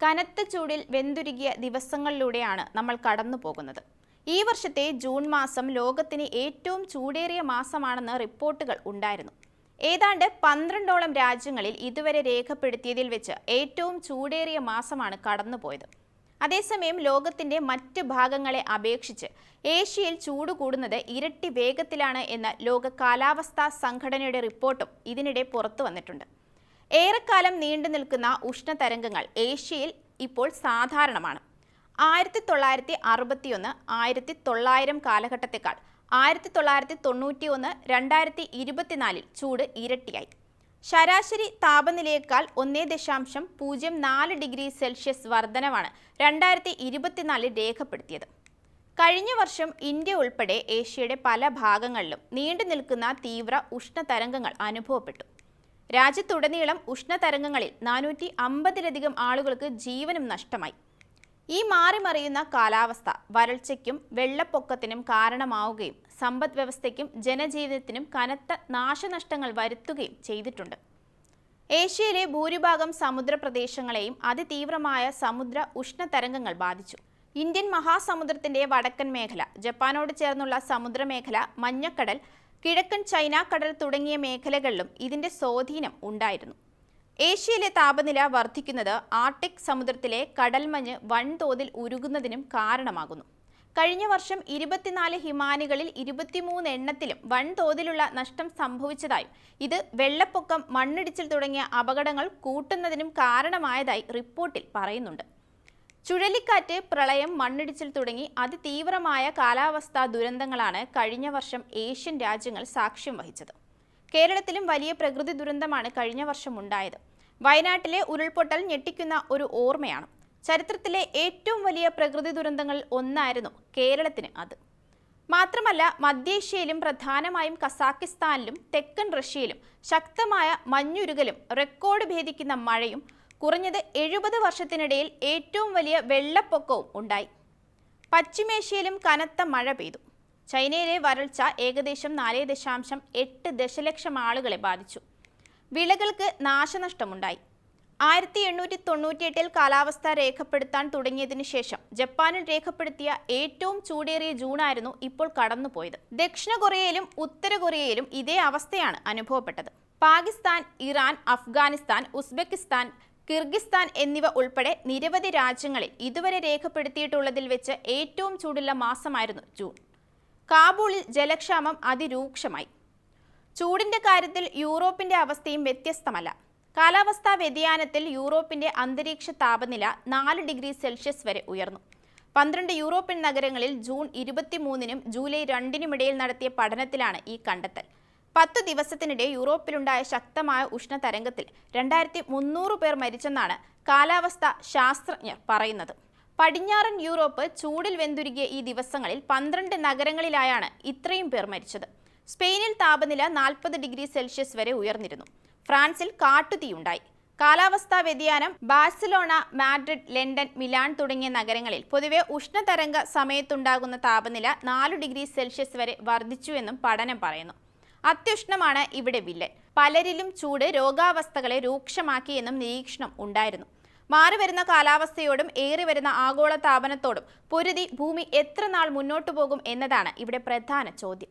കനത്ത ചൂടിൽ വെന്തുരുകിയ ദിവസങ്ങളിലൂടെയാണ് നമ്മൾ കടന്നു പോകുന്നത് ഈ വർഷത്തെ ജൂൺ മാസം ലോകത്തിന് ഏറ്റവും ചൂടേറിയ മാസമാണെന്ന് റിപ്പോർട്ടുകൾ ഉണ്ടായിരുന്നു. ഏതാണ്ട് പന്ത്രണ്ടോളം രാജ്യങ്ങളിൽ ഇതുവരെ രേഖപ്പെടുത്തിയതിൽ വെച്ച് ഏറ്റവും ചൂടേറിയ മാസമാണ് കടന്നുപോയത്. അതേസമയം ലോകത്തിന്റെ മറ്റ് ഭാഗങ്ങളെ അപേക്ഷിച്ച് ഏഷ്യയിൽ ചൂട് കൂടുന്നത് ഇരട്ടി വേഗത്തിലാണ് എന്ന ലോക കാലാവസ്ഥാ സംഘടനയുടെ റിപ്പോർട്ടും ഇതിനിടെ പുറത്തു വന്നിട്ടുണ്ട്. ഏറെക്കാലം നീണ്ടു നിൽക്കുന്ന ഉഷ്ണതരംഗങ്ങൾ ഏഷ്യയിൽ ഇപ്പോൾ സാധാരണമാണ്. ആയിരത്തി തൊള്ളായിരത്തി അറുപത്തിയൊന്ന് ആയിരത്തി തൊള്ളായിരം കാലഘട്ടത്തെക്കാൾ ആയിരത്തി തൊള്ളായിരത്തി തൊണ്ണൂറ്റി ഒന്ന് രണ്ടായിരത്തി ഇരുപത്തിനാലിൽ ചൂട് ഇരട്ടിയായി. ശരാശരി താപനിലയേക്കാൾ ഒന്നേ ദശാംശം പൂജ്യം നാല് ഡിഗ്രി സെൽഷ്യസ് വർധനവാണ് രണ്ടായിരത്തി ഇരുപത്തിനാലിൽ രേഖപ്പെടുത്തിയത്. കഴിഞ്ഞ വർഷം ഇന്ത്യ ഉൾപ്പെടെ ഏഷ്യയുടെ പല ഭാഗങ്ങളിലും നീണ്ടു നിൽക്കുന്ന തീവ്ര ഉഷ്ണതരംഗങ്ങൾ അനുഭവപ്പെട്ടു. രാജ്യത്തുടനീളം ഉഷ്ണതരംഗങ്ങളിൽ നാനൂറ്റി അമ്പതിലധികം ആളുകൾക്ക് ജീവനും നഷ്ടമായി. ഈ മാറിമറിയുന്ന കാലാവസ്ഥ വരൾച്ചയ്ക്കും വെള്ളപ്പൊക്കത്തിനും കാരണമാവുകയും സമ്പദ് വ്യവസ്ഥയ്ക്കും ജനജീവിതത്തിനും കനത്ത നാശനഷ്ടങ്ങൾ വരുത്തുകയും ചെയ്തിട്ടുണ്ട്. ഏഷ്യയിലെ ഭൂരിഭാഗം സമുദ്രപ്രദേശങ്ങളെയും അതിതീവ്രമായ സമുദ്ര ഉഷ്ണതരംഗങ്ങൾ ബാധിച്ചു. ഇന്ത്യൻ മഹാസമുദ്രത്തിന്റെ വടക്കൻ മേഖല ജപ്പാനോട് ചേർന്നുള്ള സമുദ്രമേഖല മഞ്ഞക്കടൽ കിഴക്കൻ ചൈന കടൽ തുടങ്ങിയ മേഖലകളിലും ഇതിന്റെ സ്വാധീനം ഉണ്ടായിരുന്നു. ഏഷ്യയിലെ താപനില വർദ്ധിക്കുന്നത് ആർട്ടിക് സമുദ്രത്തിലെ കടൽമഞ്ഞ് വൻതോതിൽ ഉരുകുന്നതിനും കാരണമാകുന്നു. കഴിഞ്ഞ വർഷം ഇരുപത്തിനാല് ഹിമാനികളിൽ ഇരുപത്തിമൂന്ന് എണ്ണത്തിലും വൻതോതിലുള്ള നഷ്ടം സംഭവിച്ചതായും ഇത് വെള്ളപ്പൊക്കം മണ്ണിടിച്ചിൽ തുടങ്ങിയ അപകടങ്ങൾ കൂട്ടുന്നതിനും കാരണമായതായി റിപ്പോർട്ടിൽ പറയുന്നുണ്ട്. ചുഴലിക്കാറ്റ് പ്രളയം മണ്ണിടിച്ചിൽ തുടങ്ങി അതിതീവ്രമായ കാലാവസ്ഥാ ദുരന്തങ്ങളാണ് കഴിഞ്ഞ വർഷം ഏഷ്യൻ രാജ്യങ്ങൾ സാക്ഷ്യം വഹിച്ചത്. കേരളത്തിലും വലിയ പ്രകൃതി ദുരന്തമാണ് കഴിഞ്ഞ വർഷം ഉണ്ടായത്. വയനാട്ടിലെ ഉരുൾപൊട്ടൽ ഞെട്ടിക്കുന്ന ഒരു ഓർമ്മയാണ്. ചരിത്രത്തിലെ ഏറ്റവും വലിയ പ്രകൃതി ദുരന്തങ്ങളിൽ ഒന്നായിരുന്നു കേരളത്തിന് അത്. മാത്രമല്ല മധ്യേഷ്യയിലും പ്രധാനമായും കസാക്കിസ്ഥാനിലും തെക്കൻ റഷ്യയിലും ശക്തമായ മഞ്ഞുരുകലും റെക്കോർഡ് ഭേദിക്കുന്ന മഴയും കുറഞ്ഞത് എഴുപത് വർഷത്തിനിടയിൽ ഏറ്റവും വലിയ വെള്ളപ്പൊക്കവും ഉണ്ടായി. പശ്ചിമേഷ്യയിലും കനത്ത മഴ പെയ്തു. ചൈനയിലെ വരൾച്ച ഏകദേശം നാല് ദശാംശം എട്ട് ദശലക്ഷം ആളുകളെ ബാധിച്ചു. വിളകൾക്ക് നാശനഷ്ടമുണ്ടായി. ആയിരത്തി എണ്ണൂറ്റി തൊണ്ണൂറ്റിയെട്ടിൽ കാലാവസ്ഥ രേഖപ്പെടുത്താൻ തുടങ്ങിയതിനു ശേഷം ജപ്പാനിൽ രേഖപ്പെടുത്തിയ ഏറ്റവും ചൂടേറിയ ജൂണായിരുന്നു ഇപ്പോൾ കടന്നുപോയത്. ദക്ഷിണ കൊറിയയിലും ഉത്തര കൊറിയയിലും ഇതേ അവസ്ഥയാണ് അനുഭവപ്പെട്ടത്. Pakistan Iran Afghanistan Uzbekistan Kyrgyzstan എന്നിവ ഉൾപ്പെടെ നിരവധി രാജ്യങ്ങളിൽ ഇതുവരെ രേഖപ്പെടുത്തിയിട്ടുള്ളതിൽ വെച്ച് ഏറ്റവും ചൂടുള്ള മാസമായിരുന്നു ജൂൺ. കാബൂളിൽ ജലക്ഷാമം അതിരൂക്ഷമായി. ചൂടിന്റെ കാര്യത്തിൽ യൂറോപ്പിന്റെ അവസ്ഥയും വ്യത്യസ്തമല്ല. കാലാവസ്ഥാ വ്യതിയാനത്തിൽ യൂറോപ്പിന്റെ അന്തരീക്ഷ താപനില നാല് ഡിഗ്രി സെൽഷ്യസ് വരെ ഉയർന്നു. പന്ത്രണ്ട് യൂറോപ്യൻ നഗരങ്ങളിൽ ജൂൺ ഇരുപത്തിമൂന്നിനും ജൂലൈ രണ്ടിനുമിടയിൽ നടത്തിയ പഠനത്തിലാണ് ഈ കണ്ടെത്തൽ. പത്തു ദിവസത്തിനിടെ യൂറോപ്പിലുണ്ടായ ശക്തമായ ഉഷ്ണതരംഗത്തിൽ രണ്ടായിരത്തി മുന്നൂറ് പേർ മരിച്ചെന്നാണ് കാലാവസ്ഥ ശാസ്ത്രജ്ഞർ പറയുന്നത്. പടിഞ്ഞാറൻ യൂറോപ്പ് ചൂടിൽ വെന്തുരുകിയ ഈ ദിവസങ്ങളിൽ പന്ത്രണ്ട് നഗരങ്ങളിലായാണ് ഇത്രയും പേർ മരിച്ചത്. സ്പെയിനിൽ താപനില നാൽപ്പത് ഡിഗ്രി സെൽഷ്യസ് വരെ ഉയർന്നിരുന്നു. ഫ്രാൻസിൽ കാട്ടുതീയുണ്ടായി. കാലാവസ്ഥാ വ്യതിയാനം ബാഴ്സലോണ മാഡ്രിഡ് ലണ്ടൻ മിലാൻ തുടങ്ങിയ നഗരങ്ങളിൽ പൊതുവെ ഉഷ്ണതരംഗ സമയത്തുണ്ടാകുന്ന താപനില നാലു ഡിഗ്രി സെൽഷ്യസ് വരെ വർദ്ധിച്ചുവെന്നും പഠനം പറയുന്നു. അത്യുഷ്ണമാണ് ഇവിടെ വില്ലൻ. പലരിലും ചൂട് രോഗാവസ്ഥകളെ രൂക്ഷമാക്കിയെന്നും നിരീക്ഷണം ഉണ്ടായിരുന്നു. മാറിവരുന്ന കാലാവസ്ഥയോടും ഏറി വരുന്ന ആഗോള താപനത്തോടും പൊരുതി ഭൂമി എത്ര നാൾ മുന്നോട്ടു പോകും എന്നതാണ് ഇവിടെ പ്രധാന ചോദ്യം.